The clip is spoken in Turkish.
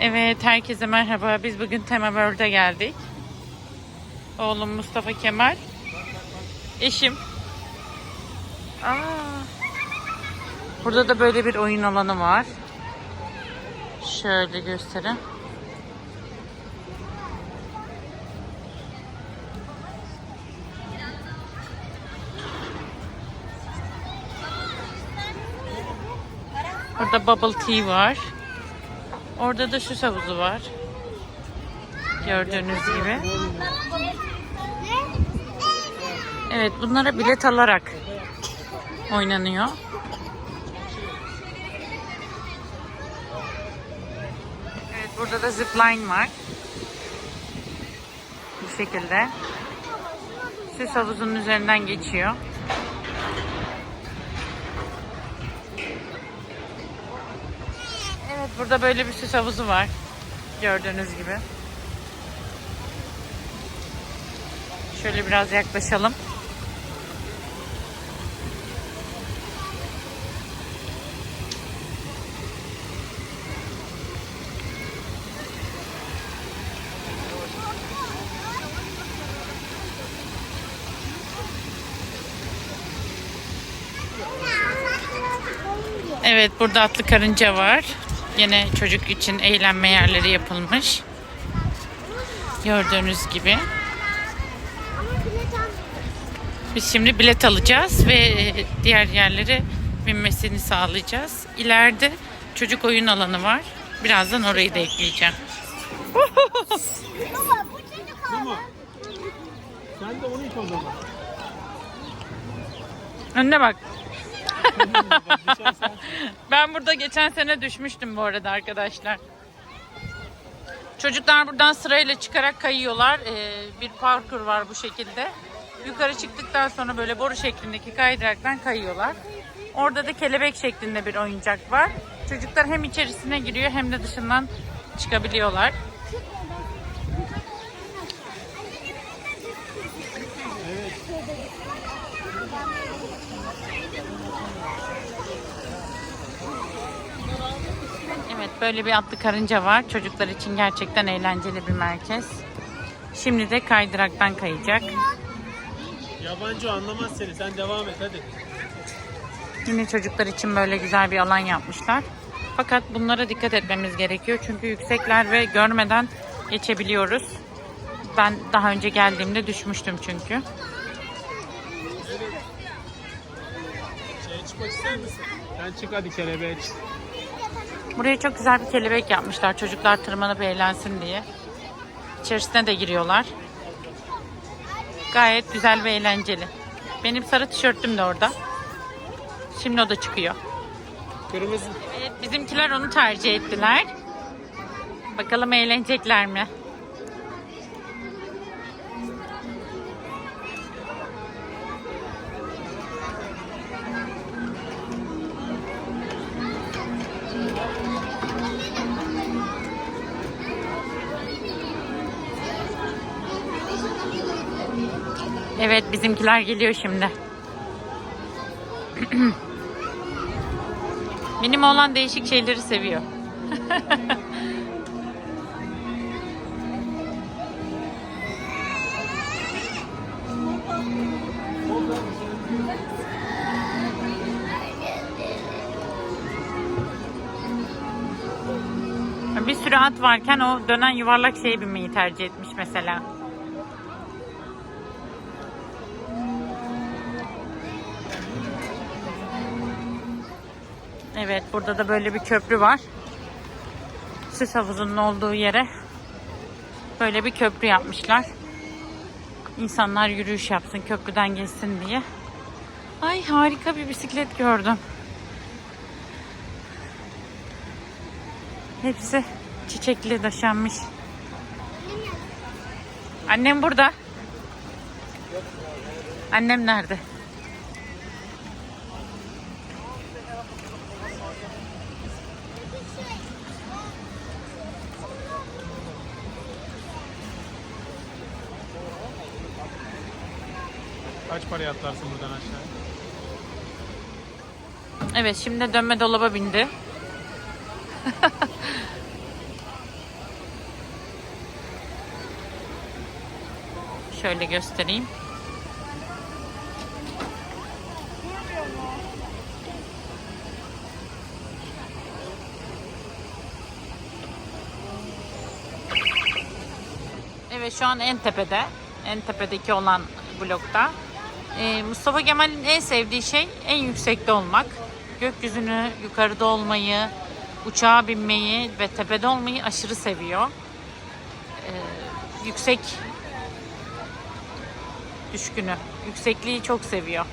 Evet, herkese merhaba. Biz bugün Tema World'e geldik. Oğlum Mustafa Kemal. Eşim. Aa. Burada da böyle bir oyun alanı var. Şöyle göstereyim. Burada bubble tea var. Orada da süs havuzu var. Gördüğünüz gibi. Evet bunlara bilet alarak oynanıyor. Evet burada da zipline var. Bu şekilde. Süs havuzunun üzerinden geçiyor. Evet burada böyle bir süs havuzu var. Gördüğünüz gibi. Şöyle biraz yaklaşalım. Evet burada atlı karınca var. Yine çocuk için eğlenme yerleri yapılmış. Gördüğünüz gibi. Biz şimdi bilet alacağız ve e, diğer yerlere binmesini sağlayacağız. İleride çocuk oyun alanı var. Birazdan orayı da ekleyeceğim. Baba bu çocuk? Sen de onu iç o zaman. Önüne bak. Ben burada geçen sene düşmüştüm bu arada arkadaşlar. Çocuklar buradan sırayla çıkarak kayıyorlar. Ee, bir parkur var bu şekilde. Yukarı çıktıktan sonra böyle boru şeklindeki kaydıraktan kayıyorlar. Orada da kelebek şeklinde bir oyuncak var. Çocuklar hem içerisine giriyor hem de dışından çıkabiliyorlar. Evet böyle bir atlı karınca var. Çocuklar için gerçekten eğlenceli bir merkez. Şimdi de kaydıraktan kayacak. yabancı anlamaz seni. Sen devam et hadi. Yine çocuklar için böyle güzel bir alan yapmışlar. Fakat bunlara dikkat etmemiz gerekiyor. Çünkü yüksekler ve görmeden geçebiliyoruz. Ben daha önce geldiğimde düşmüştüm çünkü. Şeye çıkmak ister misin? Sen çık hadi kelebeğe çık. Buraya çok güzel bir kelebek yapmışlar. Çocuklar tırmanıp eğlensin diye. İçerisine de giriyorlar. Gayet güzel ve eğlenceli. Benim sarı tişörtüm de orada. Şimdi o da çıkıyor. Kırmızı. Evet, bizimkiler onu tercih ettiler. Bakalım eğlenecekler mi? Evet bizimkiler geliyor şimdi. Benim oğlan değişik şeyleri seviyor. Bir sürü at varken o dönen yuvarlak şeye binmeyi tercih etmiş mesela. Evet burada da böyle bir köprü var. Süs havuzunun olduğu yere böyle bir köprü yapmışlar. İnsanlar yürüyüş yapsın köprüden geçsin diye. Ay harika bir bisiklet gördüm. Hepsi çiçekli döşenmiş. Annem burada. Annem nerede? Kaç paraya atlarsın buradan aşağı? Evet şimdi dönme dolaba bindi. Şöyle göstereyim. Evet şu an en tepede. En tepedeki olan blokta. Ee, Mustafa Kemal'in en sevdiği şey en yüksekte olmak. Gökyüzünü, yukarıda olmayı, uçağa binmeyi ve tepede olmayı aşırı seviyor. Ee, yüksek düşkünü. Yüksekliği çok seviyor.